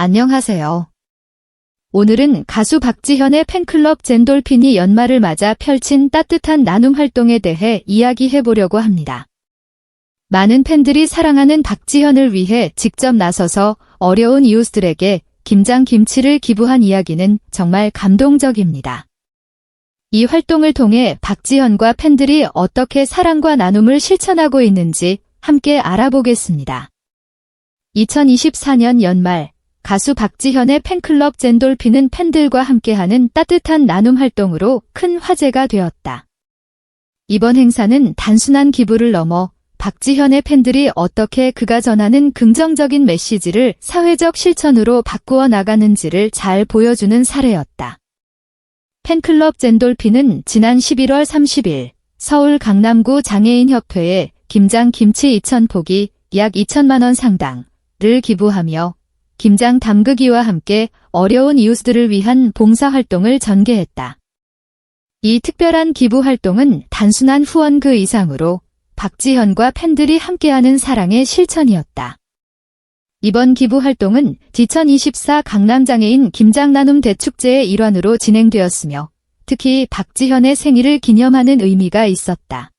안녕하세요. 오늘은 가수 박지현의 팬클럽 젠돌핀이 연말을 맞아 펼친 따뜻한 나눔 활동에 대해 이야기해 보려고 합니다. 많은 팬들이 사랑하는 박지현을 위해 직접 나서서 어려운 이웃들에게 김장 김치를 기부한 이야기는 정말 감동적입니다. 이 활동을 통해 박지현과 팬들이 어떻게 사랑과 나눔을 실천하고 있는지 함께 알아보겠습니다. 2024년 연말 가수 박지현의 팬클럽 젠돌핀은 팬들과 함께하는 따뜻한 나눔 활동으로 큰 화제가 되었다. 이번 행사는 단순한 기부를 넘어 박지현의 팬들이 어떻게 그가 전하는 긍정적인 메시지를 사회적 실천으로 바꾸어 나가는지를 잘 보여주는 사례였다. 팬클럽 젠돌핀은 지난 11월 30일 서울 강남구 장애인협회에 김장 김치 2,000포기 약 2천만 원 상당을 기부하며 김장 담그기와 함께 어려운 이웃들을 위한 봉사활동을 전개했다. 이 특별한 기부 활동은 단순한 후원 그 이상으로 박지현과 팬들이 함께하는 사랑의 실천이었다. 이번 기부 활동은 2024 강남장애인 김장 나눔 대축제의 일환으로 진행되었으며 특히 박지현의 생일을 기념하는 의미가 있었다.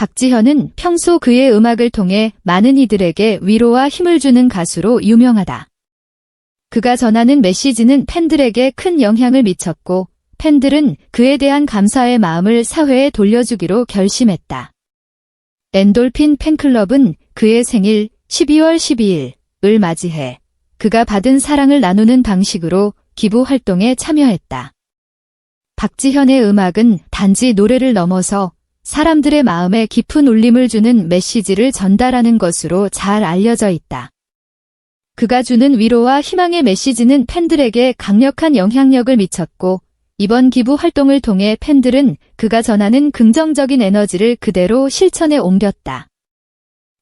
박지현은 평소 그의 음악을 통해 많은 이들에게 위로와 힘을 주는 가수로 유명하다. 그가 전하는 메시지는 팬들에게 큰 영향을 미쳤고 팬들은 그에 대한 감사의 마음을 사회에 돌려주기로 결심했다. 엔돌핀 팬클럽은 그의 생일 12월 12일을 맞이해 그가 받은 사랑을 나누는 방식으로 기부 활동에 참여했다. 박지현의 음악은 단지 노래를 넘어서 사람들의 마음에 깊은 울림을 주는 메시지를 전달하는 것으로 잘 알려져 있다. 그가 주는 위로와 희망의 메시지는 팬들에게 강력한 영향력을 미쳤고 이번 기부 활동을 통해 팬들은 그가 전하는 긍정적인 에너지를 그대로 실천에 옮겼다.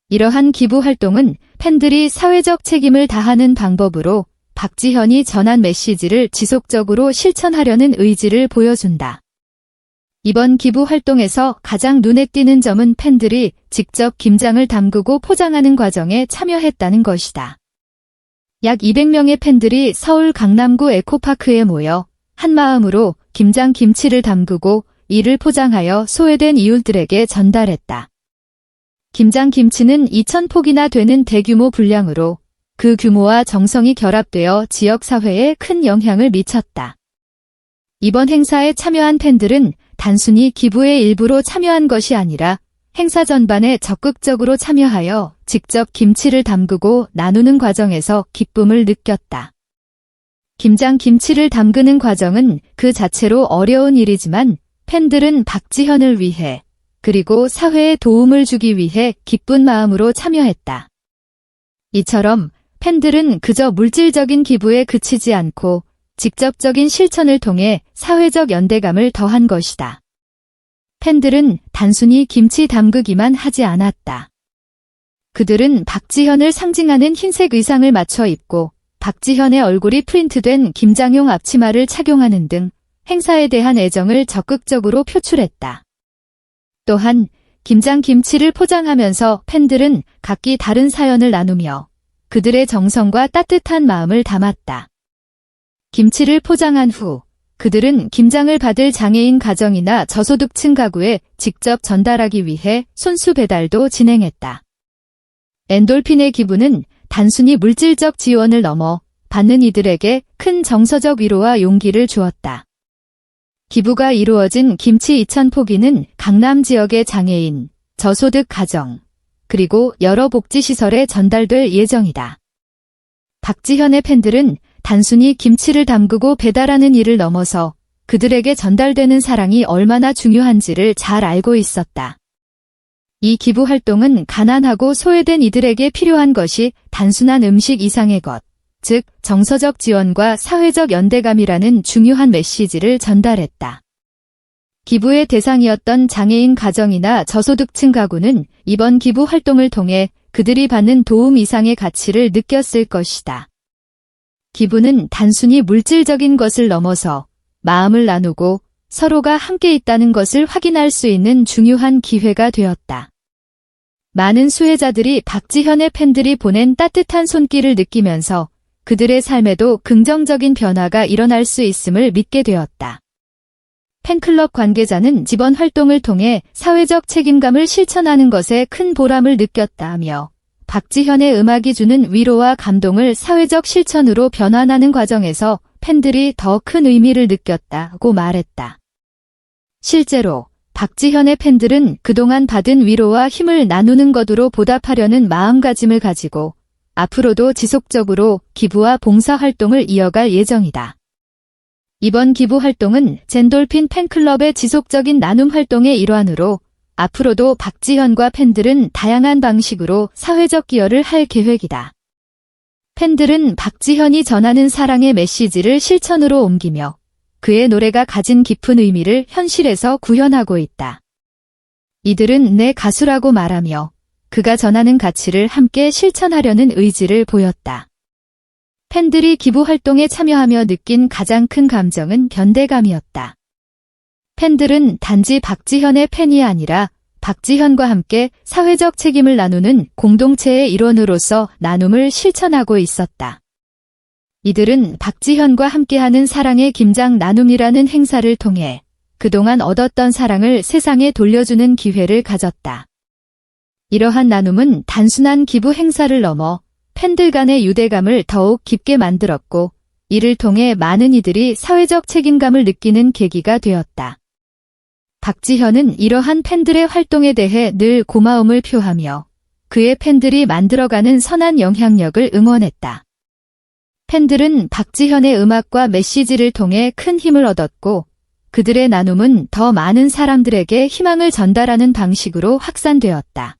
이러한 기부 활동은 팬들이 사회적 책임을 다하는 방법으로 박지현이 전한 메시지를 지속적으로 실천하려는 의지를 보여준다. 이번 기부 활동에서 가장 눈에 띄는 점은 팬들이 직접 김장을 담그고 포장하는 과정에 참여했다는 것이다. 약 200명의 팬들이 서울 강남구 에코파크에 모여 한마음으로 김장 김치를 담그고 이를 포장하여 소외된 이웃들에게 전달했다. 김장 김치는 2,000포기나 되는 대규모 분량으로 그 규모와 정성이 결합되어 지역 사회에 큰 영향을 미쳤다. 이번 행사에 참여한 팬들은 단순히 기부의 일부로 참여한 것이 아니라 행사 전반에 적극적으로 참여하여 직접 김치를 담그고 나누는 과정에서 기쁨을 느꼈다. 김장 김치를 담그는 과정은 그 자체로 어려운 일이지만 팬들은 박지현을 위해 그리고 사회에 도움을 주기 위해 기쁜 마음으로 참여했다. 이처럼 팬들은 그저 물질적인 기부에 그치지 않고 직접적인 실천을 통해 사회적 연대감을 더한 것이다. 팬들은 단순히 김치 담그기만 하지 않았다. 그들은 박지현을 상징하는 흰색 의상을 맞춰 입고 박지현의 얼굴이 프린트된 김장용 앞치마를 착용하는 등 행사에 대한 애정을 적극적으로 표출했다. 또한 김장 김치를 포장하면서 팬들은 각기 다른 사연을 나누며 그들의 정성과 따뜻한 마음을 담았다. 김치를 포장한 후 그들은 김장을 받을 장애인 가정이나 저소득층 가구에 직접 전달하기 위해 손수 배달도 진행했다. 엔돌핀의 기부는 단순히 물질적 지원을 넘어 받는 이들에게 큰 정서적 위로와 용기를 주었다. 기부가 이루어진 김치 2,000포기는 강남 지역의 장애인, 저소득 가정, 그리고 여러 복지시설에 전달될 예정이다. 박지현의 팬들은 단순히 김치를 담그고 배달하는 일을 넘어서 그들에게 전달되는 사랑이 얼마나 중요한지를 잘 알고 있었다. 이 기부 활동은 가난하고 소외된 이들에게 필요한 것이 단순한 음식 이상의 것, 즉 정서적 지원과 사회적 연대감이라는 중요한 메시지를 전달했다. 기부의 대상이었던 장애인 가정이나 저소득층 가구는 이번 기부 활동을 통해 그들이 받는 도움 이상의 가치를 느꼈을 것이다. 기부는 단순히 물질적인 것을 넘어서 마음을 나누고 서로가 함께 있다는 것을 확인할 수 있는 중요한 기회가 되었다. 많은 수혜자들이 박지현의 팬들이 보낸 따뜻한 손길을 느끼면서 그들의 삶에도 긍정적인 변화가 일어날 수 있음을 믿게 되었다. 팬클럽 관계자는 집원 활동을 통해 사회적 책임감을 실천하는 것에 큰 보람을 느꼈다며 박지현의 음악이 주는 위로와 감동을 사회적 실천으로 변환하는 과정에서 팬들이 더 큰 의미를 느꼈다고 말했다. 실제로 박지현의 팬들은 그동안 받은 위로와 힘을 나누는 것으로 보답하려는 마음가짐을 가지고 앞으로도 지속적으로 기부와 봉사 활동을 이어갈 예정이다. 이번 기부 활동은 젠돌핀 팬클럽의 지속적인 나눔 활동의 일환으로 앞으로도 박지현과 팬들은 다양한 방식으로 사회적 기여를 할 계획이다. 팬들은 박지현이 전하는 사랑의 메시지를 실천으로 옮기며 그의 노래가 가진 깊은 의미를 현실에서 구현하고 있다. 이들은 내 가수라고 말하며 그가 전하는 가치를 함께 실천하려는 의지를 보였다. 팬들이 기부 활동에 참여하며 느낀 가장 큰 감정은 견대감이었다. 팬들은 단지 박지현의 팬이 아니라 박지현과 함께 사회적 책임을 나누는 공동체의 일원으로서 나눔을 실천하고 있었다. 이들은 박지현과 함께하는 사랑의 김장 나눔이라는 행사를 통해 그동안 얻었던 사랑을 세상에 돌려주는 기회를 가졌다. 이러한 나눔은 단순한 기부 행사를 넘어 팬들 간의 유대감을 더욱 깊게 만들었고, 이를 통해 많은 이들이 사회적 책임감을 느끼는 계기가 되었다. 박지현은 이러한 팬들의 활동에 대해 늘 고마움을 표하며 그의 팬들이 만들어가는 선한 영향력을 응원했다. 팬들은 박지현의 음악과 메시지를 통해 큰 힘을 얻었고 그들의 나눔은 더 많은 사람들에게 희망을 전달하는 방식으로 확산되었다.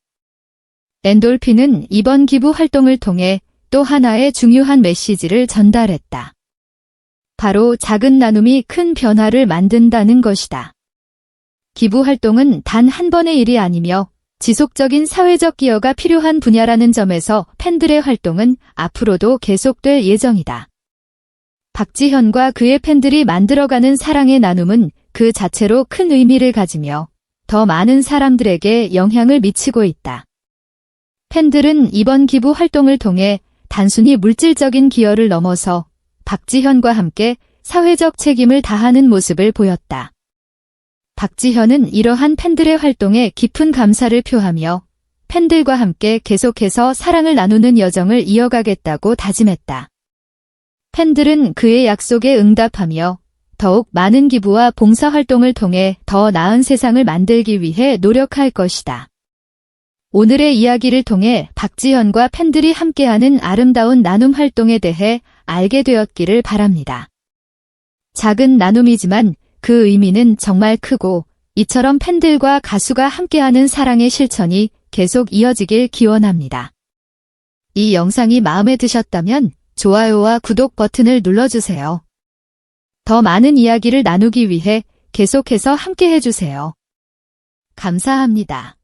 엔돌핀은 이번 기부 활동을 통해 또 하나의 중요한 메시지를 전달했다. 바로 작은 나눔이 큰 변화를 만든다는 것이다. 기부 활동은 단 한 번의 일이 아니며 지속적인 사회적 기여가 필요한 분야라는 점에서 팬들의 활동은 앞으로도 계속될 예정이다. 박지현과 그의 팬들이 만들어가는 사랑의 나눔은 그 자체로 큰 의미를 가지며 더 많은 사람들에게 영향을 미치고 있다. 팬들은 이번 기부 활동을 통해 단순히 물질적인 기여를 넘어서 박지현과 함께 사회적 책임을 다하는 모습을 보였다. 박지현은 이러한 팬들의 활동에 깊은 감사를 표하며 팬들과 함께 계속해서 사랑을 나누는 여정을 이어가겠다고 다짐했다. 팬들은 그의 약속에 응답하며 더욱 많은 기부와 봉사활동을 통해 더 나은 세상을 만들기 위해 노력할 것이다. 오늘의 이야기를 통해 박지현과 팬들이 함께하는 아름다운 나눔 활동에 대해 알게 되었기를 바랍니다. 작은 나눔이지만 그 의미는 정말 크고 이처럼 팬들과 가수가 함께하는 사랑의 실천이 계속 이어지길 기원합니다. 이 영상이 마음에 드셨다면 좋아요와 구독 버튼을 눌러주세요. 더 많은 이야기를 나누기 위해 계속해서 함께 해주세요. 감사합니다.